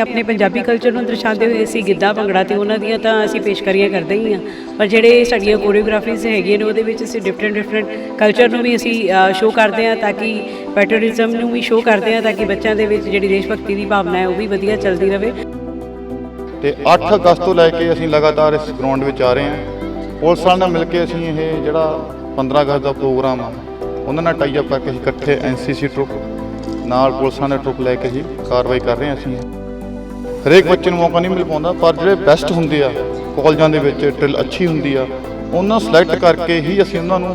ਆਪਣੇ ਪੰਜਾਬੀ ਕਲਚਰ ਨੂੰ ਦਰਸਾਉਂਦੇ ਹੋਏ ਅਸੀਂ ਗਿੱਧਾ ਭੰਗੜਾ ਤੇ ਉਹਨਾਂ ਦੀਆਂ ਤਾਂ ਅਸੀਂ ਪੇਸ਼ਕਾਰੀਆਂ ਕਰਦੇ ਹੀ ਹਾਂ। ਪਰ ਜਿਹੜੇ ਸਾਡੀਆਂ ਕੋਰੀਓਗ੍ਰਾਫੀਜ਼ ਹੈਗੀਆਂ ਨੇ, ਉਹਦੇ ਵਿੱਚ ਅਸੀਂ ਡਿਫਰੈਂਟ ਡਿਫਰੈਂਟ ਕਲਚਰ ਨੂੰ ਵੀ ਅਸੀਂ ਸ਼ੋਅ ਕਰਦੇ ਹਾਂ ਤਾਂ ਕਿ ਪੈਟਰੀਜ਼ਮ ਨੂੰ ਵੀ ਸ਼ੋਅ ਕਰਦੇ ਹਾਂ ਤਾਂ ਕਿ ਬੱਚਿਆਂ ਦੇ ਵਿੱਚ ਜਿਹੜੀ ਦੇਸ਼ ਭਗਤੀ ਦੀ ਭਾਵਨਾ ਹੈ, ਉਹ ਵੀ ਵਧੀਆ ਚੱਲਦੀ ਰਹੇ ਤੇ 8 ਅਗਸਤ ਤੋਂ ਲੈ ਕੇ ਅਸੀਂ ਲਗਾਤਾਰ ਇਸ ਗਰਾਊਂਡ ਵਿੱਚ ਆ ਰਹੇ ਹਾਂ। ਪੁਲਿਸ ਵਾਲਿਆਂ ਨਾਲ ਮਿਲ ਕੇ ਅਸੀਂ ਇਹ ਜਿਹੜਾ 15 ਅਗਸਤ ਦਾ ਪ੍ਰੋਗਰਾਮ ਆ, ਉਹਨਾਂ ਨਾਲ ਟਾਈ ਅਪ ਕਰਕੇ ਅਸੀਂ ਇਕੱਠੇ ਐਨਸੀਸੀ ਟਰੁੱਪ ਨਾਲ ਪੁਲਿਸਾਂ ਦੇ ਟਰੁੱਪ ਲੈ ਕੇ ਅਸੀਂ ਕਾਰਵਾਈ ਕਰ ਰਹੇ ਹਾਂ ਅਸੀਂ। ਹਰੇਕ ਬੱਚੇ ਨੂੰ ਮੌਕਾ ਨਹੀਂ ਮਿਲ ਪਾਉਂਦਾ ਪਰ ਜਿਹੜੇ ਬੈਸਟ ਹੁੰਦੇ ਆ ਕਾਲਜਾਂ ਦੇ ਵਿੱਚ ਟ੍ਰਿਲ ਅੱਛੀ ਹੁੰਦੀ ਆ ਉਹਨਾਂ ਸਿਲੈਕਟ ਕਰਕੇ ਹੀ ਅਸੀਂ ਉਹਨਾਂ ਨੂੰ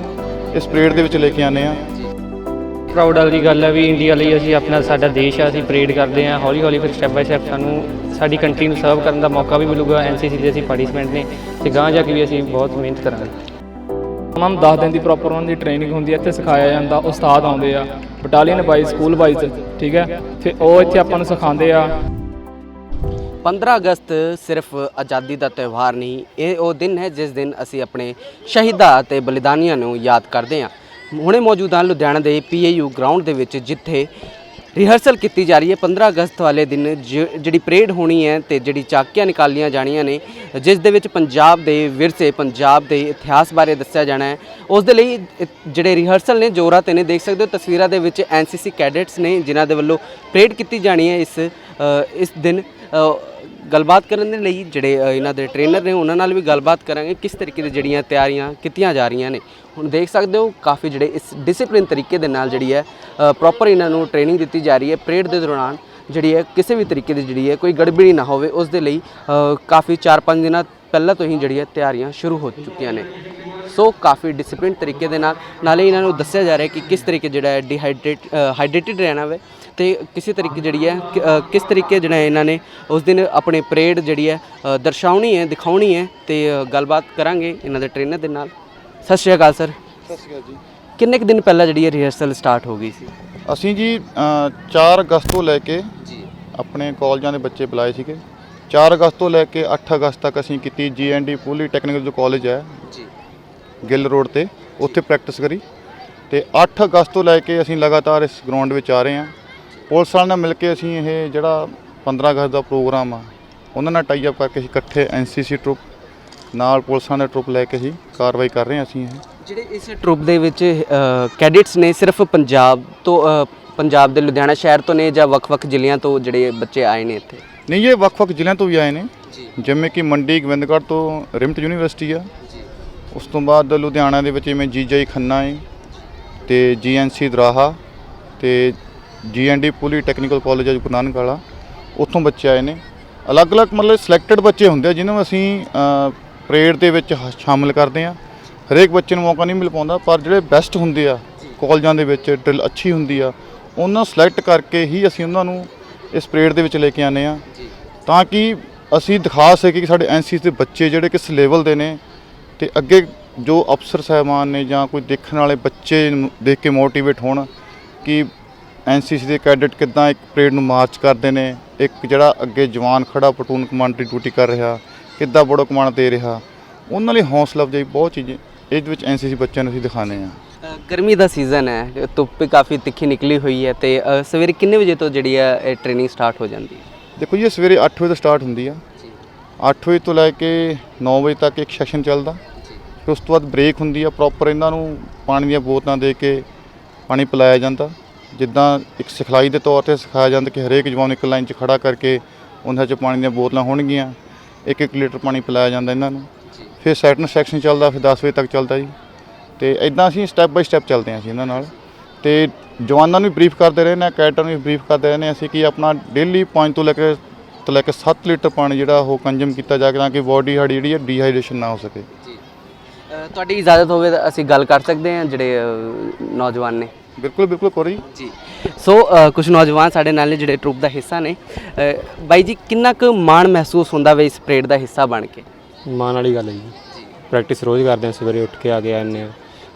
ਇਸ ਪਰੇਡ ਦੇ ਵਿੱਚ ਲੈ ਕੇ ਆਨੇ ਆ। ਪ੍ਰਾਊਡ ਵਾਲੀ ਗੱਲ ਹੈ ਵੀ ਇੰਡੀਆ ਲਈ ਅਸੀਂ ਆਪਣਾ ਸਾਡਾ ਦੇਸ਼ ਆ ਅਸੀਂ ਪਰੇਡ ਕਰਦੇ ਹਾਂ ਹੌਲੀ ਹੌਲੀ ਫਿਰ ਸਟੈਪ ਬਾਈ ਸਟੈਪ ਸਾਨੂੰ ਸਾਡੀ ਕੰਟਰੀ ਨੂੰ ਸਰਵ ਕਰਨ ਦਾ ਮੌਕਾ ਵੀ ਮਿਲੂਗਾ ਐਨਸੀਸੀ ਦੇ ਅਸੀਂ ਪਾਰਟਿਸਪੈਂਟ ਨੇ ਤੇ ਗਾਂ ਜਾ ਕੇ ਵੀ ਅਸੀਂ ਬਹੁਤ ਮਿਹਨਤ ਕਰਾਂਗੇ। ਉਹਨਾਂ ਨੂੰ 10 ਦਿਨ ਦੀ ਪ੍ਰੋਪਰ ਉਹਨਾਂ ਦੀ ਟ੍ਰੇਨਿੰਗ ਹੁੰਦੀ ਹੈ ਇੱਥੇ ਸਿਖਾਇਆ ਜਾਂਦਾ ਉਸਤਾਦ ਆਉਂਦੇ ਆ ਬਟਾਲੀਅਨ ਵਾਈਜ਼ ਸਕੂਲ ਵਾਈਜ਼ ਠੀਕ ਹੈ? ਫਿਰ ਉਹ ਇੱਥੇ ਆਪਾਂ ਨੂੰ ਸਿਖਾਉਂਦੇ ਆ। 15 ਅਗਸਤ ਸਿਰਫ ਆਜ਼ਾਦੀ ਦਾ ਤਿਉਹਾਰ ਨਹੀਂ, ਇਹ ਉਹ ਦਿਨ ਹੈ ਜਿਸ ਦਿਨ ਅਸੀਂ ਆਪਣੇ ਸ਼ਹੀਦਾਂ ਅਤੇ ਬਲੀਦਾਨੀਆਂ ਨੂੰ ਯਾਦ ਕਰਦੇ ਹਾਂ। ਹੁਣੇ ਮੌਜੂਦ ਹਾਂ ਲੁਧਿਆਣਾ ਦੇ ਪੀਏਯੂ ਗਰਾਊਂਡ ਦੇ ਵਿੱਚ, ਜਿੱਥੇ ਰਿਹਰਸਲ ਕੀਤੀ ਜਾ ਰਹੀ ਹੈ। 15 ਅਗਸਤ ਵਾਲੇ ਦਿਨ ਜ- ਜਿਹੜੀ ਪਰੇਡ ਹੋਣੀ ਹੈ ਤੇ ਜਿਹੜੀ ਚਾਕੀਆਂ ਨਿਕਾਲੀਆਂ ਜਾਣੀਆਂ ਨੇ, ਜਿਸ ਦੇ ਵਿੱਚ ਪੰਜਾਬ ਦੇ ਵਿਰਸੇ, ਪੰਜਾਬ ਦੇ ਇਤਿਹਾਸ ਬਾਰੇ ਦੱਸਿਆ ਜਾਣਾ ਹੈ। ਉਸ ਦੇ ਲਈ ਜਿਹੜੇ ਰਿਹਰਸਲ ਨੇ, ਜੋਰਾਂ ਤੇ ਨੇ, ਦੇਖ ਸਕਦੇ ਹੋ ਤਸਵੀਰਾਂ ਦੇ ਵਿੱਚ ਐਨਸੀਸੀ ਕੈਡੇਟਸ ਨੇ, ਜਿਨ੍ਹਾਂ ਦੇ ਵੱਲੋਂ ਪਰੇਡ ਕੀਤੀ ਜਾਣੀ ਹੈ ਇਸ ਇਸ ਦਿਨ। ਗੱਲਬਾਤ ਕਰਨ ਦੇ ਲਈ ਜਿਹੜੇ ਇਹਨਾਂ ਦੇ ਟ੍ਰੇਨਰ ਨੇ, ਉਹਨਾਂ ਨਾਲ ਵੀ ਗੱਲਬਾਤ ਕਰਾਂਗੇ ਕਿਸ ਤਰੀਕੇ ਦੀ ਜਿਹੜੀਆਂ ਤਿਆਰੀਆਂ ਕੀਤੀਆਂ ਜਾ ਰਹੀਆਂ ਨੇ। ਹੁਣ ਦੇਖ ਸਕਦੇ ਹੋ, ਕਾਫੀ ਜਿਹੜੇ ਇਸ ਡਿਸਪਲਿਨ ਤਰੀਕੇ ਦੇ ਨਾਲ ਜਿਹੜੀ ਹੈ ਪ੍ਰੋਪਰ ਇਹਨਾਂ ਨੂੰ ਟ੍ਰੇਨਿੰਗ ਦਿੱਤੀ ਜਾ ਰਹੀ ਹੈ ਪਰੇਡ ਦੇ ਦੌਰਾਨ। ਜਿਹੜੀ ਹੈ, ਕਿਸੇ ਵੀ ਤਰੀਕੇ ਦੀ ਜਿਹੜੀ ਹੈ, ਕੋਈ ਗੜਬੜੀ ਨਾ ਹੋਵੇ, ਉਸ ਦੇ ਲਈ ਕਾਫੀ 4-5 ਦਿਨਾਂ ਪਹਿਲਾਂ ਤੋਂ ਹੀ ਜਿਹੜੀ ਹੈ ਤਿਆਰੀਆਂ ਸ਼ੁਰੂ ਹੋ ਚੁੱਕੀਆਂ ਨੇ। ਸੋ ਕਾਫੀ ਡਿਸਪਲਿਨ ਤਰੀਕੇ ਦੇ ਨਾਲ, ਨਾਲੇ ਇਹਨਾਂ ਨੂੰ ਦੱਸਿਆ ਜਾ ਰਿਹਾ ਕਿ ਕਿਸ ਤਰੀਕੇ ਜਿਹੜਾ ਹੈ ਡੀਹਾਈਡਰੇਟ ਹਾਈਡਰੇਟਡ ਰਹਿਣਾ ਵੇ। ਤੇ ਕਿਸੇ ਤਰੀਕੇ ਜਿਹੜੀ ਹੈ ਕਿਸ ਤਰੀਕੇ ਜਿਹੜਾ ਇਹਨਾਂ ਨੇ ਉਸ ਦਿਨ ਆਪਣੇ ਪਰੇਡ ਜਿਹੜੀ ਹੈ ਦਰਸਾਉਣੀ ਹੈ ਦਿਖਾਉਣੀ ਹੈ ਤੇ ਗੱਲਬਾਤ ਕਰਾਂਗੇ ਇਹਨਾਂ ਦੇ ਟ੍ਰੇਨਰ ਦੇ ਨਾਲ। ਸਤਿ ਸ਼੍ਰੀ ਅਕਾਲ ਸਰ। ਸਤਿ ਸ਼੍ਰੀ ਅਕਾਲ ਜੀ। ਕਿੰਨੇ ਕੁ ਦਿਨ ਪਹਿਲਾਂ ਜਿਹੜੀ ਹੈ ਰਿਹਰਸਲ ਸਟਾਰਟ ਹੋ ਗਈ ਸੀ? ਅਸੀਂ ਜੀ ਅ, 4 ਅਗਸਤ ਤੋਂ ਲੈ ਕੇ ਜੀ। ਆਪਣੇ ਕਾਲਜਾਂ ਦੇ ਬੱਚੇ ਬੁਲਾਏ ਸੀਗੇ। 4 ਅਗਸਤ ਤੋਂ ਲੈ ਕੇ 8 ਅਗਸਤ ਤੱਕ ਅਸੀਂ ਕੀਤੀ ਜੀਐਨਡੀ ਪੋਲੀ ਟੈਕਨੀਕਲ ਜੋ ਕਾਲਜ ਹੈ ਜੀ। ਗਿੱਲ ਰੋਡ ਤੇ ਉੱਥੇ ਪ੍ਰੈਕਟਿਸ ਕਰੀ। ਤੇ 8 ਅਗਸਤ ਤੋਂ ਲੈ ਕੇ ਅਸੀਂ ਲਗਾਤਾਰ ਇਸ ਗਰਾਊਂਡ ਵਿੱਚ ਆ ਰਹੇ ਹਾਂ। ਪੁਲਿਸ ਵਾਲਿਆਂ ਨਾਲ ਮਿਲ ਕੇ ਅਸੀਂ ਇਹ ਜਿਹੜਾ 15 ਅਗਸਤ ਦਾ ਪ੍ਰੋਗਰਾਮ ਆ ਉਹਨਾਂ ਨਾਲ ਟਾਈ ਅਪ ਕਰਕੇ ਅਸੀਂ ਇਕੱਠੇ ਐਨਸੀਸੀ ਟਰੁੱਪ ਨਾਲ ਪੁਲਿਸਾਂ ਦੇ ਟਰੁੱਪ ਲੈ ਕੇ ਅਸੀਂ ਕਾਰਵਾਈ ਕਰ ਰਹੇ ਹਾਂ ਅਸੀਂ ਇਹ। ਜਿਹੜੇ ਇਸ ਟਰੁੱਪ ਦੇ ਵਿੱਚ ਕੈਡੇਟਸ ਨੇ ਸਿਰਫ ਪੰਜਾਬ ਤੋਂ ਪੰਜਾਬ ਦੇ ਲੁਧਿਆਣਾ ਸ਼ਹਿਰ ਤੋਂ ਨੇ ਜਾਂ ਵੱਖ-ਵੱਖ ਜ਼ਿਲ੍ਹਿਆਂ ਤੋਂ ਜਿਹੜੇ ਬੱਚੇ ਆਏ ਨੇ ਇੱਥੇ? ਨਹੀਂ ਇਹ ਵੱਖ-ਵੱਖ ਜ਼ਿਲ੍ਹਿਆਂ ਤੋਂ ਵੀ ਆਏ ਨੇ। ਜਿਵੇਂ ਕਿ ਮੰਡੀ ਗੋਬਿੰਦਗੜ੍ਹ ਤੋਂ ਰਿਮਟ ਯੂਨੀਵਰਸਿਟੀ ਆ। ਉਸ ਤੋਂ ਬਾਅਦ ਲੁਧਿਆਣਾ ਦੇ ਵਿੱਚ ਜਿਵੇਂ ਜੀਜਈ ਖੰਨਾ ਹੈ ਤੇ ਜੀਐਨਸੀ ਦਰਾਹਾ ਤੇ ਜੀਐਨਡੀ ਪੁਲੀ ਟੈਕਨੀਕਲ ਕਾਲਜ ਹੈ ਗੁਰੂ ਨਾਨਕ ਵਾਲਾ। ਉੱਥੋਂ ਬੱਚੇ ਆਏ ਨੇ। ਅਲੱਗ-ਅਲੱਗ ਮਤਲਬ ਸਿਲੈਕਟਡ ਬੱਚੇ ਹੁੰਦੇ ਆ ਜਿਨ੍ਹਾਂ ਨੂੰ ਅਸੀਂ ਪਰੇਡ ਦੇ ਵਿੱਚ ਸ਼ਾਮਿਲ ਕਰਦੇ ਆ। ਹਰੇਕ ਬੱਚੇ ਨੂੰ ਮੌਕਾ ਨਹੀਂ ਮਿਲ ਪਾਉਂਦਾ ਪਰ ਜਿਹੜੇ ਬੈਸਟ ਹੁੰਦੇ ਆ ਕਾਲਜਾਂ ਦੇ ਵਿੱਚ ਡਰਿਲ ਅੱਛੀ ਹੁੰਦੀ ਆ ਉਹਨਾਂ ਸਿਲੈਕਟ ਕਰਕੇ ਹੀ ਅਸੀਂ ਉਹਨਾਂ ਨੂੰ ਇਸ ਪਰੇਡ ਦੇ ਵਿੱਚ ਲੈ ਕੇ ਆਨੇ ਆ। ਤਾਂ ਕਿ ਅਸੀਂ ਦਿਖਾ ਸਕੀਏ ਕਿ ਸਾਡੇ ਐਨਸੀਸੀ ਦੇ ਬੱਚੇ ਜਿਹੜੇ ਕਿਸ ਲੈਵਲ ਦੇ ਨੇ ਤੇ ਅੱਗੇ ਜੋ ਅਫਸਰ ਸਾਹਿਬਾਨ ਨੇ ਜਾਂ ਕੋਈ ਦੇਖਣ ਵਾਲੇ ਬੱਚੇ ਦੇਖ ਕੇ ਮੋਟੀਵੇਟ ਹੋਣ ਕਿ ਐਨਸੀਸੀ ਦੇ ਕੈਡਟ ਕਿੱਦਾਂ ਇੱਕ ਪਰੇਡ ਨੂੰ ਮਾਰਚ ਕਰਦੇ ਨੇ ਇੱਕ ਜਿਹੜਾ ਅੱਗੇ ਜਵਾਨ ਖੜਾ ਪਟੂਨ ਕਮਾਂਡ ਦੀ ਡਿਊਟੀ ਕਰ ਰਿਹਾ ਕਿੱਦਾਂ ਬੜੋ ਕਮਾਂਡ ਦੇ ਰਿਹਾ ਉਹਨਾਂ ਲਈ ਹੌਸਲਾ ਅਫਜ਼ਾਈ ਬਹੁਤ ਚੀਜ਼ਾਂ ਇਹਦੇ ਵਿੱਚ ਐਨਸੀਸੀ ਬੱਚਿਆਂ ਨੂੰ ਅਸੀਂ ਦਿਖਾਣੇ ਆ ਗਰਮੀ ਦਾ ਸੀਜ਼ਨ ਹੈ ਧੁੱਪ ਕਾਫੀ ਤਿੱਖੀ ਨਿਕਲੀ ਹੋਈ ਹੈ ਤੇ ਸਵੇਰੇ ਕਿੰਨੇ ਵਜੇ ਤੋਂ ਜਿਹੜੀ ਹੈ ਇਹ ਟ੍ਰੇਨਿੰਗ ਸਟਾਰਟ ਹੋ ਜਾਂਦੀ ਹੈ? ਦੇਖੋ ਜੀ ਇਹ ਸਵੇਰੇ 8 ਵਜੇ ਤੋਂ ਸਟਾਰਟ ਹੁੰਦੀ ਆ। 8 ਵਜੇ ਤੋਂ ਲੈ ਕੇ 9 ਵਜੇ ਤੱਕ ਇੱਕ ਸੈਸ਼ਨ ਚੱਲਦਾ। ਫਿਰ ਉਸ ਤੋਂ ਬਾਅਦ ਬ੍ਰੇਕ ਹੁੰਦੀ ਆ ਪ੍ਰੋਪਰ ਇਹਨਾਂ ਨੂੰ ਪਾਣੀ ਦੀਆਂ ਬੋਤਲਾਂ ਦੇ ਕੇ ਪਾਣੀ ਪਿਲਾਇਆ ਜਾਂਦਾ। ਜਿੱਦਾਂ ਇੱਕ ਸਿਖਲਾਈ ਦੇ ਤੌਰ ਤੇ ਸਿਖਾਇਆ ਜਾਂਦਾ ਕਿ ਹਰੇਕ ਜਵਾਨ ਇੱਕ ਲਾਈਨ 'ਚ ਖੜਾ ਕਰਕੇ ਉਹਨਾਂ 'ਚ ਪਾਣੀ ਦੀਆਂ ਬੋਤਲਾਂ ਹੋਣਗੀਆਂ ਇੱਕ ਇੱਕ ਲੀਟਰ ਪਾਣੀ ਪਿਲਾਇਆ ਜਾਂਦਾ ਇਹਨਾਂ ਨੂੰ। ਫਿਰ ਸੈਟਨ ਸੈਕਸ਼ਨ ਚੱਲਦਾ ਫਿਰ 10 ਵਜੇ ਤੱਕ ਚੱਲਦਾ ਜੀ। ਤੇ ਇਦਾਂ ਅਸੀਂ ਸਟੈਪ ਬਾਈ ਸਟੈਪ ਚੱਲਦੇ ਹਾਂ ਅਸੀਂ ਇਹਨਾਂ ਨਾਲ। ਤੇ ਜਵਾਨਾਂ ਨੂੰ ਵੀ ਬਰੀਫ ਕਰਦੇ ਰਹੇ ਨੇ ਕੈਡਟਾਂ ਨੂੰ ਵੀ ਬਰੀਫ ਕਰਦੇ ਰਹੇ ਨੇ ਅਸੀਂ ਕਿ ਆਪਣਾ ਡੇਲੀ 5 ਤੋਂ ਲੈ ਕੇ ਤੋਂ ਲੈ ਕੇ 7 ਲੀਟਰ ਪਾਣੀ ਜਿਹੜਾ ਉਹ ਕੰਜ਼ੂਮ ਕੀਤਾ ਜਾ ਕੇ ਤਾਂ ਕਿ ਬਾਡੀ ਸਾਡੀ ਜਿਹੜੀ ਹੈ ਡੀਹਾਈਡਰੇਸ਼ਨ ਨਾ ਹੋ ਸਕੇ। ਜੀ। ਤੁਹਾਡੀ ਇਜਾਜ਼ਤ ਹੋਵੇ ਤਾਂ ਅਸੀਂ ਗੱਲ ਕਰ ਸਕਦੇ ਹਾਂ ਜਿਹੜੇ ਨੌਜਵਾਨ ਨੇ। ਬਿਲਕੁਲ ਬਿਲਕੁਲ ਕਰੋ ਜੀ। ਜੀ ਸੋ ਕੁਝ ਨੌਜਵਾਨ ਸਾਡੇ ਨਾਲ ਨੇ ਜਿਹੜੇ ਟਰੁੱਪ ਦਾ ਹਿੱਸਾ ਨੇ। ਅ, ਬਾਈ ਜੀ ਕਿੰਨਾ ਕੁ ਮਾਣ ਮਹਿਸੂਸ ਹੁੰਦਾ ਵੇ ਇਸ ਪਰੇਡ ਦਾ ਹਿੱਸਾ ਬਣ ਕੇ? ਮਾਣ ਵਾਲੀ ਗੱਲ ਹੈ ਜੀ। ਪ੍ਰੈਕਟਿਸ ਰੋਜ਼ ਕਰਦੇ ਹਾਂ ਸਵੇਰੇ ਉੱਠ ਕੇ ਆ ਕੇ ਆਉਂਦੇ ਹਾਂ।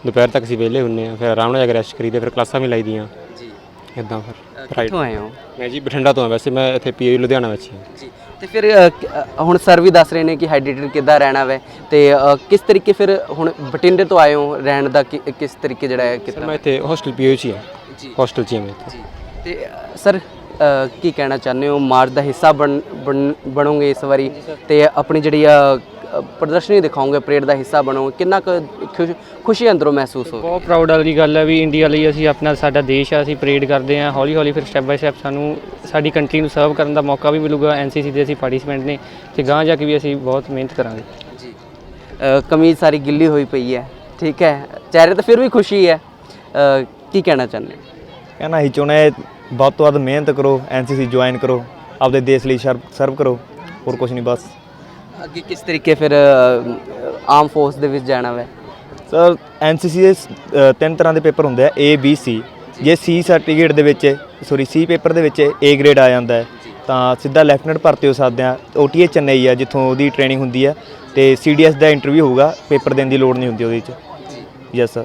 ਦੁਪਹਿਰ ਤੱਕ ਅਸੀਂ ਵਿਹਲੇ ਹੁੰਨੇ ਆ ਫਿਰ ਆਰਾਮ ਨਾਲ ਜਾ ਕੇ ਰੈਸਟ ਕਰੀਦੇ ਫਿਰ ਕਲਾਸਾਂ ਵੀ ਲਾਈਦੀਆਂ। ਜੀ। ਇਦਾਂ ਫਿਰ ਕਿੱਥੋਂ ਆਏ ਹੋ? ਮੈਂ ਜੀ ਬਠਿੰਡਾ ਤੋਂ ਆ ਵੈਸੇ ਮੈਂ ਇੱਥੇ ਪੀਏ ਲੁਧਿਆਣਾ ਵਿੱਚ ਹੀ ਹਾਂ। ਜੀ। ਤੇ ਫਿਰ ਅ, ਕ- ਅ, ਹੁਣ ਸਰ ਵੀ ਦੱਸ ਰਹੇ ਨੇ ਕਿ ਹਾਈਡਰੇਟਡ ਕਿੱਦਾਂ ਰਹਿਣਾ ਵੈ? ਤੇ ਅ, ਕਿਸ ਤਰੀਕੇ ਫਿਰ ਹੁਣ ਬਠਿੰਡੇ ਤੋਂ ਆਏ ਹੋ ਰਹਿਣ ਦਾ ਕਿ- ਕਿਸ ਤਰੀਕੇ ਜਿਹੜਾ ਹੈ ਸਰ ਕਿੱਦਾਂ ਮੈਂ ਇੱਥੇ ਹੋਸਟਲ ਪੀਏ 'ਚ ਹੀ ਹਾਂ। ਜੀ। ਹੋਸਟਲ 'ਚ ਹੀ ਹਾਂ ਮੈਂ ਇੱਥੇ। ਜੀ। ਤੇ ਅ, ਸਰ ਅ, ਕੀ ਕਹਿਣਾ ਚਾਹੁੰਦੇ ਹੋ? ਮਾਰਚ ਦਾ ਹਿੱਸਾ ਬਣ ਬਣ- ਬਣੋਗੇ ਇਸ ਵਾਰੀ? ਤੇ ਆਪਣੀ ਜਿਹੜੀ ਅ, ਪ੍ਰਦਰਸ਼ਨੀ ਦਿਖਾਓਗੇ ਪਰੇਡ ਦਾ ਹਿੱਸਾ ਬਣੋਗੇ ਕਿੰਨਾ ਕੁ ਖੁਸ਼- ਖੁਸ਼ੀ ਅੰਦਰੋਂ ਮਹਿਸੂਸ ਹੋ ਬਹੁਤ ਪ੍ਰਾਊਡ ਵਾਲੀ ਗੱਲ ਹੈ ਵੀ ਇੰਡੀਆ ਲਈ ਅਸੀਂ ਆਪਣਾ ਸਾਡਾ ਦੇਸ਼ ਆ ਅਸੀਂ ਪਰੇਡ ਕਰਦੇ ਹਾਂ ਹੌਲੀ ਹੌਲੀ ਫਿਰ ਸਟੈਪ ਬਾਈ ਸਟੈਪ ਸਾਨੂੰ ਸਾਡੀ ਕੰਟਰੀ ਨੂੰ ਸਰਵ ਕਰਨ ਦਾ ਮੌਕਾ ਵੀ ਮਿਲੂਗਾ ਐਨਸੀਸੀ ਦੇ ਅਸੀਂ ਪਾਰਟਿਸਿਪੈਂਟ ਨੇ ਤੇ ਗਾਂ ਜਾ ਕੇ ਵੀ ਅਸੀਂ ਬਹੁਤ ਮਿਹਨਤ ਕਰਾਂਗੇ। ਜੀ। ਕਮੀਜ਼ ਸਾਰੀ ਗਿੱਲੀ ਹੋਈ ਪਈ ਹੈ ਠੀਕ ਹੈ ਚਿਹਰੇ ਤੇ ਫਿਰ ਵੀ ਖੁਸ਼ੀ ਹੈ। ਅ, ਕੀ ਕਹਿਣਾ ਚਾਹੁੰਦੇ? ਕਹਿਣਾ ਹੀ ਚਾਹੁੰਦਾ ਹੈ ਵੱਧ ਤੋਂ ਵੱਧ ਮਿਹਨਤ ਕਰੋ ਐਨਸੀਸੀ ਜੁਆਇਨ ਕਰੋ ਆਪਦੇ ਦੇਸ਼ ਲਈ ਸਰਵ ਕਰੋ ਹੋਰ ਕੁਝ ਨਹੀਂ ਬਸ। ਅੱਗੇ ਕਿਸ ਤਰੀਕੇ ਫਿਰ ਆਰਮ ਫੋਰਸ ਦੇ ਵਿੱਚ ਜਾਣਾ ਵੈ? ਸਰ ਐਨਸੀਸੀ ਦੇ ਸ- ਅ, ਤਿੰਨ ਤਰ੍ਹਾਂ ਦੇ ਪੇਪਰ ਹੁੰਦੇ ਆ A B C ਜੇ। C ਸਰਟੀਫਿਕੇਟ ਦੇ ਵਿੱਚ ਸੌਰੀ C ਪੇਪਰ ਦੇ ਵਿੱਚ A ਗ੍ਰੇਡ ਆ ਜਾਂਦਾ ਹੈ ਤਾਂ ਸਿੱਧਾ ਲੈਫਟੀਨੈਂਟ ਭਰਤੀ ਹੋ ਸਕਦੇ ਆ। OTA ਚੇਨਈ ਆ ਜਿੱਥੋਂ ਉਹਦੀ ਟ੍ਰੇਨਿੰਗ ਹੁੰਦੀ ਆ ਤੇ CDS ਦਾ ਇੰਟਰਵਿਊ ਹੋਊਗਾ ਪੇਪਰ ਦੇਣ ਦੀ ਲੋੜ ਨਹੀਂ ਹੁੰਦੀ ਉਹਦੇ ਵਿੱਚ। ਯੈਸ ਸਰ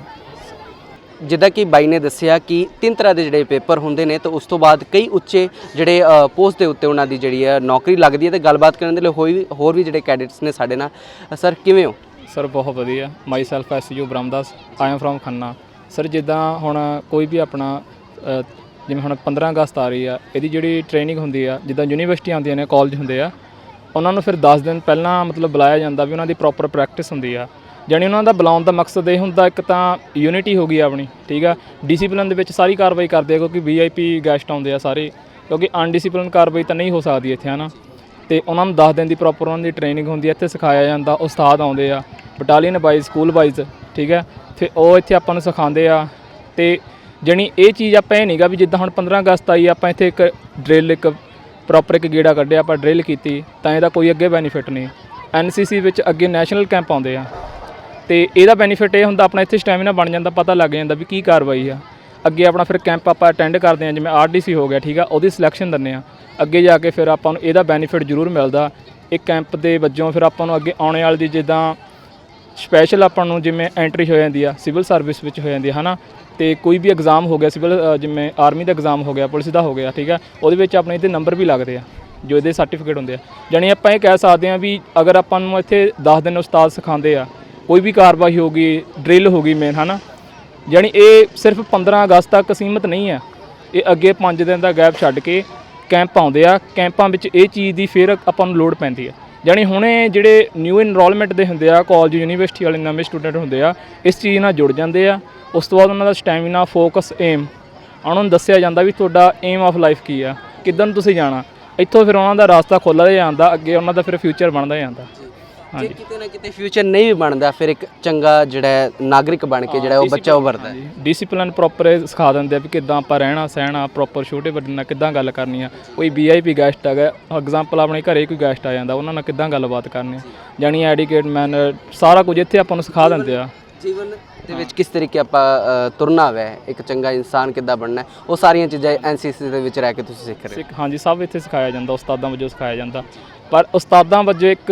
ਜਿੱਦਾਂ ਕਿ ਬਾਈ ਨੇ ਦੱਸਿਆ ਕਿ ਤਿੰਨ ਤਰ੍ਹਾਂ ਦੇ ਜਿਹੜੇ ਪੇਪਰ ਹੁੰਦੇ ਨੇ, ਤੇ ਉਸ ਤੋਂ ਬਾਅਦ ਕਈ ਉੱਚੇ ਜਿਹੜੇ ਪੋਸਟ ਦੇ ਉੱਤੇ ਉਹਨਾਂ ਦੀ ਜਿਹੜੀ ਹੈ ਨੌਕਰੀ ਲੱਗਦੀ ਹੈ ਤੇ ਗੱਲਬਾਤ ਕਰਨ ਦੇ ਲਈ ਹੋਈ ਹੋਰ ਵੀ ਜਿਹੜੇ ਕੈਡਿਟਸ ਨੇ ਸਾਡੇ ਨਾਲ। ਸਰ ਕਿਵੇਂ ਹੋ? ਸਰ ਬਹੁਤ ਵਧੀਆ। Myself S U Brahmdas I am from Khanna sir ਜਿੱਦਾਂ ਹੁਣ ਕੋਈ ਵੀ ਆਪਣਾ ਜਿਵੇਂ ਹੁਣ 15 ਅਗਸਤ ਆ ਰਹੀ ਆ, ਇਹਦੀ ਜਿਹੜੀ ਟ੍ਰੇਨਿੰਗ ਹੁੰਦੀ ਆ, ਜਿੱਦਾਂ ਯੂਨੀਵਰਸਿਟੀ ਆਉਂਦੀਆਂ ਨੇ ਕਾਲਜ ਹੁੰਦੇ ਆ, ਉਹਨਾਂ ਨੂੰ ਫਿਰ 10 ਦਿਨ ਪਹਿਲਾਂ ਮਤਲਬ ਬੁਲਾਇਆ ਜਾਂਦਾ ਵੀ ਉਹਨਾਂ ਦੀ ਪ੍ਰੋਪਰ ਪ੍ਰੈਕਟਿਸ ਹੁੰਦੀ ਆ। ਜਾਣੀ ਉਹਨਾਂ ਦਾ ਬੁਲਾਉਣ ਦਾ ਮਕਸਦ ਇਹ ਹੁੰਦਾ ਇੱਕ ਤਾਂ ਯੂਨਿਟੀ ਹੋ ਗਈ ਆਪਣੀ, ਠੀਕ ਆ? ਡਿਸਪਲਿਨ ਦੇ ਵਿੱਚ ਸਾਰੀ ਕਾਰਵਾਈ ਕਰਦੇ ਆ ਕਿਉਂਕਿ ਵੀਆਈਪੀ ਗੈਸਟ ਆਉਂਦੇ ਆ ਸਾਰੇ, ਕਿਉਂਕਿ ਅਨਡਿਸਪਲਿਨ ਕਾਰਵਾਈ ਤਾਂ ਨਹੀਂ ਹੋ ਸਕਦੀ ਇੱਥੇ, ਹਨਾ? ਤੇ ਉਹਨਾਂ ਨੂੰ 10 ਦਿਨ ਦੀ ਪ੍ਰੋਪਰ ਉਹਨਾਂ ਦੀ ਟ੍ਰੇਨਿੰਗ ਹੁੰਦੀ ਹੈ ਇੱਥੇ ਸਿਖਾਇਆ ਜਾਂਦਾ, ਉਸਤਾਦ ਆਉਂਦੇ ਆ ਬਟਾਲੀਅਨ ਵਾਈਜ਼ ਸਕੂਲ ਵਾਈਜ਼ ਠੀਕ ਹੈ ਫਿਰ ਉਹ ਇੱਥੇ ਆਪਾਂ ਨੂੰ ਸਿਖਾਉਂਦੇ ਆ, ਤੇ ਜਣੀ ਇਹ ਚੀਜ਼ ਆਪਾਂ ਇਹ ਨਹੀਂਗਾ ਵੀ ਜਿੱਦਾਂ ਹੁਣ 15 ਅਗਸਤ ਆਈ, ਆਪਾਂ ਇੱਥੇ ਇੱਕ ਡਰਿਲ ਇੱਕ ਪ੍ਰੋਪਰ ਇੱਕ ਗੇੜਾ ਕੱਢਿਆ, ਆਪਾਂ ਡਰਿਲ ਕੀਤੀ, ਤਾਂ ਇਹਦਾ ਕੋਈ ਅੱਗੇ ਬੈਨੀਫਿਟ ਨਹੀਂ। ਐਨਸੀਸੀ ਵਿੱਚ ਅੱਗੇ ਨੈਸ਼ਨਲ ਕੈਂਪ ਆਉਂਦੇ ਆ। ਤੇ ਇਹਦਾ ਬੈਨੀਫਿਟ ਇਹ ਹੁੰਦਾ ਆਪਣਾ ਇੱਥੇ ਸਟੈਮਿਨਾ ਬਣ ਜਾਂਦਾ, ਪਤਾ ਲੱਗ ਜਾਂਦਾ ਵੀ ਕੀ ਕਾਰਵਾਈ ਆ। ਅੱਗੇ ਆਪਣਾ ਫਿਰ ਕੈਂਪ ਆਪਾਂ ਅਟੈਂਡ ਕਰਦੇ ਆ ਜਿਵੇਂ ਆਰਡੀਸੀ ਹੋ ਗਿਆ, ਠੀਕ ਆ, ਉਹਦੀ ਸਿਲੈਕਸ਼ਨ ਦਿੰਦੇ ਆ ਅੱਗੇ ਜਾ ਕੇ ਫਿਰ ਆਪਾਂ ਨੂੰ ਇਹਦਾ ਬੈਨੀਫਿਟ ਜ਼ਰੂਰ ਮਿਲਦਾ। ਇਹ ਕੈਂਪ ਦੇ ਵਜੋਂ ਫਿਰ ਆਪਾਂ ਨੂੰ ਅੱਗੇ ਆਉਣੇ ਵਾਲੀ ਦੀ ਜਿੱਦਾਂ ਸਪੈਸ਼ਲ ਆਪਾਂ ਨੂੰ ਜਿਵੇਂ ਐਂਟਰੀ ਹੋ ਜਾਂਦੀ ਆ ਸਿਵਲ ਸਰਵਿਸ ਵਿੱਚ ਹੋ ਜਾਂਦੀ ਆ, ਹਨਾ? ਤੇ ਕੋਈ ਵੀ ਐਗਜ਼ਾਮ ਹੋ ਗਿਆ ਸਿਵਲ ਜਿਵੇਂ ਆਰਮੀ ਦਾ ਐਗਜ਼ਾਮ ਹੋ ਗਿਆ, ਪੁਲਿਸ ਦਾ ਹੋ ਗਿਆ, ਠੀਕ ਆ? ਉਹਦੇ ਵਿੱਚ ਆਪਣੇ ਇਹਦੇ ਨੰਬਰ ਵੀ ਲੱਗਦੇ ਆ, ਜੋ ਇਹਦੇ ਸਰਟੀਫਿਕੇਟ ਹੁੰਦੇ ਆ। ਜਾਣੀ ਆਪਾਂ ਇਹ ਕਹਿ ਸਕਦੇ ਆ ਵੀ ਅਗਰ ਆਪਾਂ ਨੂੰ ਇੱਥੇ 10 ਦਿਨ ਉਸਤਾਦ ਸਿਖਾਉਂਦੇ ਆ ਕੋਈ ਵੀ ਕਾਰਵਾਈ ਹੋ ਗਈ, ਡਰਿਲ ਹੋ ਗਈ ਮੇਨ ਹਨਾ? ਜਾਣੀ ਇਹ ਸਿਰਫ 15 ਅਗਸਤ ਤੱਕ ਸੀਮਿਤ ਨਹੀਂ ਹੈ। ਇਹ ਅੱਗੇ 5 ਦਿਨ ਦਾ ਗੈਪ ਛੱਡ ਕੇ ਕੈਂਪ ਆਉਂਦੇ ਆ। ਕੈਂਪਾਂ ਵਿੱਚ ਇਹ ਚੀਜ਼ ਦੀ ਫਿਰ ਆਪਾਂ ਨੂੰ ਲੋੜ ਪੈਂਦੀ ਆ ਜਾਣੀ ਹੁਣੇ ਜਿਹੜੇ ਨਿਊ ਇਨਰੋਲਮੈਂਟ ਦੇ ਹੁੰਦੇ ਆ ਕਾਲਜ ਯੂਨੀਵਰਸਿਟੀ ਵਾਲੇ ਨਵੇਂ ਸਟੂਡੈਂਟ ਹੁੰਦੇ ਆ, ਇਸ ਚੀਜ਼ ਨਾਲ ਜੁੜ ਜਾਂਦੇ ਆ। ਉਸ ਤੋਂ ਬਾਅਦ ਉਹਨਾਂ ਦਾ ਸਟੈਮਿਨਾ ਫੋਕਸ ਏਮ ਉਹਨਾਂ ਨੂੰ ਦੱਸਿਆ ਜਾਂਦਾ ਵੀ ਤੁਹਾਡਾ ਏਮ ਆਫ ਲਾਈਫ ਕੀ ਆ ਕਿੱਧਰ ਨੂੰ ਤੁਸੀਂ ਜਾਣਾ। ਇੱਥੋਂ ਫਿਰ ਉਹਨਾਂ ਦਾ ਰਸਤਾ ਖੋਲ੍ਹਦਾ ਜਾਂਦਾ ਅੱਗੇ ਉਹਨਾਂ ਦਾ ਫਿਰ ਫਿਊਚਰ ਬਣਦਾ ਜਾਂਦਾ ਜੇ ਕਿਤੇ ਨਾ ਕਿਤੇ ਫਿਊਚਰ ਨਹੀਂ ਵੀ ਬਣਦਾ ਫਿਰ ਇੱਕ ਚੰਗਾ ਜਿਹੜਾ ਨਾਗਰਿਕ ਬਣ ਕੇ ਜਿਹੜਾ ਉਹ ਬੱਚਾ ਉਭਰਦਾ ਡਿਸਪਲਿਨ ਪ੍ਰੋਪਰ ਸਿਖਾ ਦਿੰਦੇ ਆ ਵੀ ਕਿੱਦਾਂ ਆਪਾਂ ਰਹਿਣਾ ਸਹਿਣਾ ਪ੍ਰੋਪਰ ਛੋਟੇ ਵੱਡੇ ਨਾਲ ਕਿੱਦਾਂ ਗੱਲ ਕਰਨੀ ਆ। ਕੋਈ ਵੀਆਈਪੀ ਗੈਸਟ ਹੈਗਾ ਐਗਜ਼ਾਮਪਲ ਆਪਣੇ ਘਰੇ ਕੋਈ ਗੈਸਟ ਆ ਜਾਂਦਾ ਉਹਨਾਂ ਨਾਲ ਕਿੱਦਾਂ ਗੱਲਬਾਤ ਕਰਨੀ ਜਾਣੀ ਐਡੀਕੇਟ ਮੈਨਰ ਸਾਰਾ ਕੁਝ ਇੱਥੇ ਆਪਾਂ ਨੂੰ ਸਿਖਾ ਦਿੰਦੇ ਆ। ਜੀਵਨ ਦੇ ਵਿੱਚ ਕਿਸ ਤਰੀਕੇ ਆਪਾਂ ਤੁਰਨਾ ਵੈ? ਇੱਕ ਚੰਗਾ ਇਨਸਾਨ ਕਿੱਦਾਂ ਬਣਨਾ ਉਹ ਸਾਰੀਆਂ ਚੀਜ਼ਾਂ ਐਨਸੀਸੀ ਦੇ ਵਿੱਚ ਰਹਿ ਕੇ ਤੁਸੀਂ ਸਿੱਖ ਰਹੇ ਹੋ। ਸਿੱਖ ਹਾਂਜੀ ਸਭ ਇੱਥੇ ਸਿਖਾਇਆ ਜਾਂਦਾ ਉਸਤਾਦਾਂ ਵਜੋਂ ਸਿਖਾਇਆ ਜਾਂਦਾ। ਪਰ ਉਸਤਾਦਾਂ ਵਜੋਂ ਇੱਕ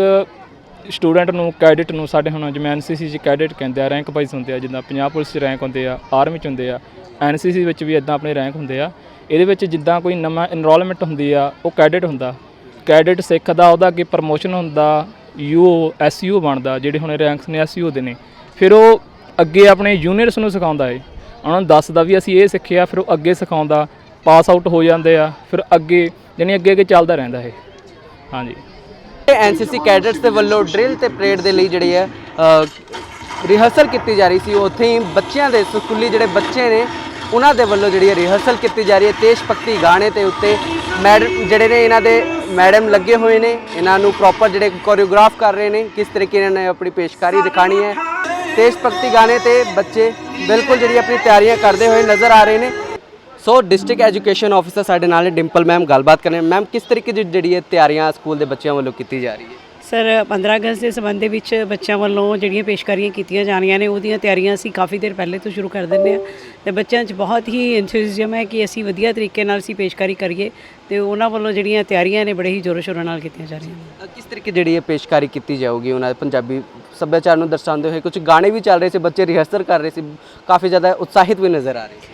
ਸਟੂਡੈਂਟ ਨੂੰ, ਕੈਡਿਟ ਨੂੰ, ਸਾਡੇ ਹੁਣ ਜਿਵੇਂ ਐਨਸੀਸੀ ਚ ਕੈਡਿਟ ਕਹਿੰਦੇ ਆ, ਰੈਂਕ ਵਾਈਜ਼ ਹੁੰਦੇ ਆ, ਜਿੱਦਾਂ ਪੰਜਾਬ ਪੁਲਿਸ ਚ ਰੈਂਕ ਹੁੰਦੇ ਆ, ਆਰਮੀ ਚ ਹੁੰਦੇ ਆ ਐਨਸੀਸੀ ਵਿੱਚ ਵੀ ਇਦਾਂ ਆਪਣੇ ਰੈਂਕ ਹੁੰਦੇ ਆ। ਇਹਦੇ ਵਿੱਚ ਜਿੱਦਾਂ ਕੋਈ ਨਵਾਂ ਇਨਰੋਲਮੈਂਟ ਹੁੰਦੀ ਆ, ਉਹ ਕੈਡਿਟ ਹੁੰਦਾ। ਕੈਡਿਟ ਸਿੱਖਦਾ ਉਹਦਾ ਅੱਗੇ ਪ੍ਰਮੋਸ਼ਨ ਹੁੰਦਾ, ਯੂ ਐਸਯੂ ਬਣਦਾ, ਜਿਹੜੇ ਹੁਣ ਰੈਂਕਸ ਨੇ ਐਸਯੂ ਦੇ ਨੇ। ਫਿਰ ਉਹ ਅੱਗੇ ਆਪਣੇ ਜੂਨੀਅਰਸ ਨੂੰ ਸਿਖਾਉਂਦਾ ਏ। ਉਹਨਾਂ ਨੂੰ ਦੱਸਦਾ ਵੀ ਅਸੀਂ ਇਹ ਸਿੱਖਿਆ, ਫਿਰ ਉਹ ਅੱਗੇ ਸਿਖਾਉਂਦਾ ਪਾਸ ਆਊਟ ਹੋ ਜਾਂਦੇ ਆ, ਫਿਰ ਅੱਗੇ, ਜਾਣੀ ਅੱਗੇ ਅੱਗੇ ਚੱਲਦਾ ਰਹਿੰਦਾ ਇਹ। ਹਾਂਜੀ। ਐਨਸੀਸੀ ਕੈਡਟਸ ਦੇ ਵੱਲੋਂ ਡਰਿਲ ਤੇ ਪਰੇਡ ਦੇ ਲਈ ਜਿਹੜੀ ਹੈ ਰਿਹਰਸਲ ਕੀਤੀ ਜਾ ਰਹੀ ਸੀ। ਉੱਥੇ ਹੀ ਬੱਚਿਆਂ ਦੇ ਸਕੂਲੀ ਜਿਹੜੇ ਬੱਚੇ ਨੇ, ਉਹਨਾਂ ਦੇ ਵੱਲੋਂ ਜਿਹੜੀ ਹੈ ਰਿਹਰਸਲ ਕੀਤੀ ਜਾ ਰਹੀ ਹੈ। ਤੇਜ਼ ਭਗਤੀ ਗਾਣੇ ਤੇ ਉੱਤੇ ਮੈਡਮ ਜਿਹੜੇ ਨੇ ਇਹਨਾਂ ਦੇ ਮੈਡਮ ਲੱਗੇ ਹੋਏ ਨੇ, ਇਹਨਾਂ ਨੂੰ ਪ੍ਰੋਪਰ ਜਿਹੜੇ ਕੋਰੀਓਗ੍ਰਾਫ ਕਰ ਰਹੇ ਨੇ, ਕਿਸ ਤਰੀਕੇ ਨਾਲ ਇਹਨਾਂ ਨੇ ਆਪਣੀ ਪੇਸ਼ਕਾਰੀ ਦਿਖਾਣੀ ਹੈ। ਤੇਜ਼ ਭਗਤੀ ਗਾਣੇ ਤੇ ਬੱਚੇ ਬਿਲਕੁਲ ਜਿਹੜੀ ਆਪਣੀ ਤਿਆਰੀਆਂ ਕਰਦੇ ਹੋਏ ਨਜ਼ਰ ਆ ਰਹੇ ਨੇ। ਸੋ ਡਿਸਟ੍ਰਿਕਟ ਐਜੂਕੇਸ਼ਨ ਆਫੀਸਰ ਸਾਡੇ ਨਾਲ ਡਿੰਪਲ ਮੈਮ ਗੱਲਬਾਤ ਕਰਨੇ। ਮੈਮ ਕਿਸ ਤਰੀਕੇ ਦੀ ਜਿਹੜੀ ਹੈ ਤਿਆਰੀਆਂ ਸਕੂਲ ਦੇ ਬੱਚਿਆਂ ਵੱਲੋਂ ਕੀਤੀ ਜਾ ਰਹੀ ਹੈ? ਸਰ 15 ਅਗਸਤ ਦੇ ਸੰਬੰਧ ਦੇ ਵਿੱਚ ਬੱਚਿਆਂ ਵੱਲੋਂ ਜਿਹੜੀਆਂ ਪੇਸ਼ਕਾਰੀਆਂ ਕੀਤੀਆਂ ਜਾਣੀਆਂ ਨੇ ਉਹਦੀਆਂ ਤਿਆਰੀਆਂ ਅਸੀਂ ਕਾਫੀ ਦੇਰ ਪਹਿਲੇ ਤੋਂ ਸ਼ੁਰੂ ਕਰ ਦਿੰਦੇ ਆ ਤੇ ਬੱਚਿਆਂ 'ਚ ਬਹੁਤ ਹੀ ਐਂਥੂਸੀਜ਼ਮ ਹੈ ਕਿ ਅਸੀਂ ਵਧੀਆ ਤਰੀਕੇ ਨਾਲ ਅਸੀਂ ਪੇਸ਼ਕਾਰੀ ਕਰੀਏ ਤੇ ਉਹਨਾਂ ਵੱਲੋਂ ਜਿਹੜੀਆਂ ਤਿਆਰੀਆਂ ਨੇ ਬੜੇ ਹੀ ਜ਼ੋਰੋ ਸ਼ੋਰਾਂ ਨਾਲ ਕੀਤੀਆਂ ਜਾ ਰਹੀਆਂ ਨੇ। ਕਿਸ ਤਰੀਕੇ ਜਿਹੜੀ ਹੈ ਪੇਸ਼ਕਾਰੀ ਕੀਤੀ ਜਾਊਗੀ? ਉਹਨਾਂ ਦੇ ਪੰਜਾਬੀ ਸੱਭਿਆਚਾਰ ਨੂੰ ਦਰਸਾਉਂਦੇ ਹੋਏ ਕੁਝ ਗਾਣੇ ਵੀ ਚੱਲ ਰਹੇ ਸੀ ਬੱਚੇ ਰਿਹਰਸਲ ਕਰ ਰਹੇ ਸੀ। ਕਾਫੀ ਜ਼ਿਆਦਾ ਉਤਸ਼ਾਹਿਤ ਵੀ ਨਜ਼ਰ ਆ ਰਹੇ ਸੀ।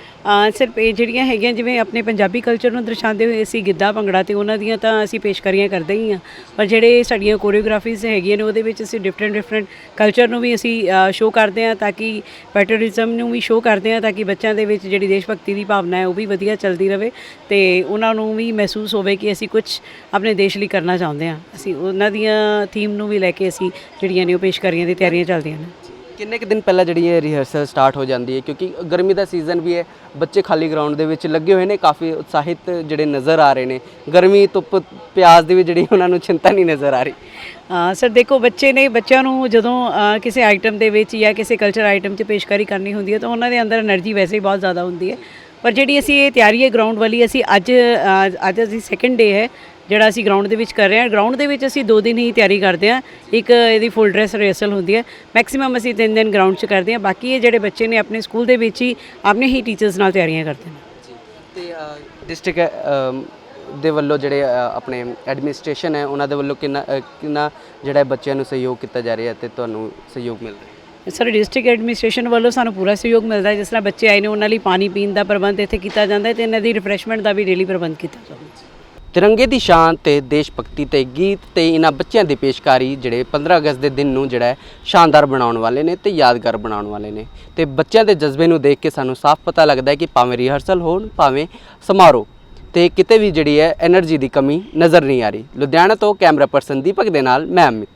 ਸਿਰਫ ਇਹ ਜਿਹੜੀਆਂ ਹੈਗੀਆਂ ਜਿਵੇਂ ਆਪਣੇ ਪੰਜਾਬੀ ਕਲਚਰ ਨੂੰ ਦਰਸਾਉਂਦੇ ਹੋਏ ਅਸੀਂ ਗਿੱਧਾ, ਭੰਗੜਾ ਤੇ ਉਹਨਾਂ ਦੀਆਂ ਤਾਂ ਅਸੀਂ ਪੇਸ਼ਕਾਰੀਆਂ ਕਰਦੇ ਹੀ ਹਾਂ। ਪਰ ਜਿਹੜੇ ਸਾਡੀਆਂ ਕੋਰੀਓਗ੍ਰਾਫੀਜ਼ ਹੈਗੀਆਂ ਨੇ ਉਹਦੇ ਵਿੱਚ ਅਸੀਂ ਡਿਫਰੈਂਟ ਡਿਫਰੈਂਟ ਕਲਚਰ ਨੂੰ ਵੀ ਅਸੀਂ ਸ਼ੋਅ ਕਰਦੇ ਹਾਂ ਤਾਂ ਕਿ ਪੈਟਰੀਜ਼ਮ ਨੂੰ ਵੀ ਸ਼ੋਅ ਕਰਦੇ ਹਾਂ ਤਾਂ ਕਿ ਬੱਚਿਆਂ ਦੇ ਵਿੱਚ ਜਿਹੜੀ ਦੇਸ਼ ਭਗਤੀ ਦੀ ਭਾਵਨਾ ਹੈ ਉਹ ਵੀ ਵਧੀਆ ਚੱਲਦੀ ਰਹੇ ਤੇ ਉਹਨਾਂ ਨੂੰ ਵੀ ਮਹਿਸੂਸ ਹੋਵੇ ਕਿ ਅਸੀਂ ਕੁਝ ਆਪਣੇ ਦੇਸ਼ ਲਈ ਕਰਨਾ ਚਾਹੁੰਦੇ ਹਾਂ। ਅਸੀਂ ਉਹਨਾਂ ਦੀਆਂ ਥੀਮ ਨੂੰ ਵੀ ਲੈ ਕੇ ਅਸੀਂ ਜਿਹੜੀਆਂ ਨੇ ਉਹ ਪੇਸ਼ਕਾਰੀਆਂ ਦੀ ਤਿਆਰੀਆਂ ਚੱਲਦੀਆਂ ਨੇ। ਕਿੰਨੇ ਕੁ ਦਿਨ ਪਹਿਲਾਂ ਜਿਹੜੀ ਇਹ ਰਿਹਰਸਲ ਸਟਾਰਟ ਹੋ ਜਾਂਦੀ ਹੈ? ਕਿਉਂਕਿ ਗਰਮੀ ਦਾ ਸੀਜ਼ਨ ਵੀ ਹੈ, ਬੱਚੇ ਖਾਲੀ ਗਰਾਊਂਡ ਦੇ ਵਿੱਚ ਲੱਗੇ ਹੋਏ ਨੇ, ਕਾਫੀ ਉਤਸ਼ਾਹਿਤ ਜਿਹੜੇ ਨਜ਼ਰ ਆ ਰਹੇ ਨੇ। ਗਰਮੀ, ਧੁੱਪ, ਪਿਆਸ ਦੀ ਵੀ ਜਿਹੜੀ ਉਹਨਾਂ ਨੂੰ ਚਿੰਤਾ ਨਹੀਂ ਨਜ਼ਰ ਆ ਰਹੀ। ਹਾਂ ਸਰ, ਦੇਖੋ, ਬੱਚੇ ਨੇ, ਬੱਚਿਆਂ ਨੂੰ ਜਦੋਂ ਕਿਸੇ ਆਈਟਮ ਦੇ ਵਿੱਚ ਜਾਂ ਕਿਸੇ ਕਲਚਰ ਆਈਟਮ 'ਚ ਪੇਸ਼ਕਾਰੀ ਕਰਨੀ ਹੁੰਦੀ ਹੈ, ਤਾਂ ਉਹਨਾਂ ਦੇ ਅੰਦਰ એનર્ਜੀ ਵੈਸੇ ਹੀ ਬਹੁਤ ਜ਼ਿਆਦਾ ਹੁੰਦੀ ਹੈ। ਪਰ ਜਿਹੜੀ ਅਸੀਂ ਇਹ ਤਿਆਰੀ ਹੈ ਗਰਾਊਂਡ ਵਾਲੀ, ਅਸੀਂ ਅੱਜ ਅੱਜ ਅਸੀਂ ਸੈਕੰਡ ਡੇ ਹੈ ਜਿਹੜਾ ਅਸੀਂ ਗਰਾਊਂਡ ਦੇ ਵਿੱਚ ਕਰ ਰਹੇ ਹਾਂ। ਗਰਾਊਂਡ ਦੇ ਵਿੱਚ ਅਸੀਂ ਦੋ ਦਿਨ ਹੀ ਤਿਆਰੀ ਕਰਦੇ ਹਾਂ। ਇੱਕ ਇਹਦੀ ਫੁੱਲ ਡਰੈਸ ਰਿਹਰਸਲ ਹੁੰਦੀ ਹੈ। ਮੈਕਸਿਮਮ ਅਸੀਂ ਤਿੰਨ ਦਿਨ ਗਰਾਊਂਡ 'ਚ ਕਰਦੇ ਹਾਂ। ਬਾਕੀ ਇਹ ਜਿਹੜੇ ਬੱਚੇ ਨੇ ਆਪਣੇ ਸਕੂਲ ਦੇ ਵਿੱਚ ਹੀ ਆਪਣੇ ਹੀ ਟੀਚਰਸ ਨਾਲ ਤਿਆਰੀਆਂ ਕਰਦੇ ਨੇ। ਤੇ ਡਿਸਟ੍ਰਿਕਟ ਦੇ ਵੱਲੋਂ ਜਿਹੜੇ ਆਪਣੇ ਐਡਮਿਨਿਸਟ੍ਰੇਸ਼ਨ ਹੈ ਉਹਨਾਂ ਦੇ ਵੱਲੋਂ ਕਿੰਨਾ ਕਿੰਨਾ ਜਿਹੜਾ ਬੱਚਿਆਂ ਨੂੰ ਸਹਿਯੋਗ ਕੀਤਾ ਜਾ ਰਿਹਾ ਤੇ ਤੁਹਾਨੂੰ ਸਹਿਯੋਗ ਮਿਲ ਰਿਹਾ? ਹੈ ਸਰ ਡਿਸਟ੍ਰਿਕਟ ਐਡਮਿਨਿਸਟ੍ਰੇਸ਼ਨ ਵੱਲੋਂ ਸਾਨੂੰ ਪੂਰਾ ਸਹਿਯੋਗ ਮਿਲਦਾ ਹੈ। ਜਿਸ ਤਰ੍ਹਾਂ ਬੱਚੇ ਆਏ ਨੇ ਉਹਨਾਂ ਲਈ ਪਾਣੀ ਪੀਣ ਦਾ ਪ੍ਰਬੰਧ ਇੱਥੇ ਕੀਤਾ ਜਾਂਦਾ ਹੈ ਤੇ ਇਹਨਾਂ ਦੀ ਰਿਫਰੈਸ਼ਮੈਂਟ ਦਾ ਵੀ ਡੇਲੀ ਪ੍ਰਬੰਧ ਕੀਤਾ ਜਾਂਦਾ ਹੈ। ਤਿਰੰਗੇ ਦੀ ਸ਼ਾਨ ਤੇ ਦੇਸ਼ ਭਗਤੀ ਤੇ ਗੀਤ ਤੇ ਇਹਨਾਂ ਬੱਚਿਆਂ ਦੀ ਪੇਸ਼ਕਾਰੀ ਜਿਹੜੇ 15 ਅਗਸਤ ਦੇ ਦਿਨ ਨੂੰ ਜਿਹੜਾ ਸ਼ਾਨਦਾਰ ਬਣਾਉਣ ਵਾਲੇ ਨੇ ਤੇ ਯਾਦਗਾਰ ਬਣਾਉਣ ਵਾਲੇ ਨੇ। ਤੇ ਬੱਚਿਆਂ ਦੇ ਜਜ਼ਬੇ ਨੂੰ ਦੇਖ ਕੇ ਸਾਨੂੰ ਸਾਫ਼ ਪਤਾ ਲੱਗਦਾ ਹੈ ਕਿ ਭਾਵੇਂ ਰਿਹਰਸਲ ਹੋਣ, ਭਾਵੇਂ ਸਮਾਰੋਹ ਤੇ ਕਿਤੇ ਵੀ ਜਿਹੜੀ ਹੈ એનર્ਜੀ ਦੀ ਕਮੀ ਨਜ਼ਰ ਨਹੀਂ ਆ ਰਹੀ। ਲੁਧਿਆਣਾ ਤੋਂ ਕੈਮਰਾ ਪਰਸਨ ਦੀਪਕ ਦੇ ਨਾਲ, ਮੈਂ ਅਮਿਤ।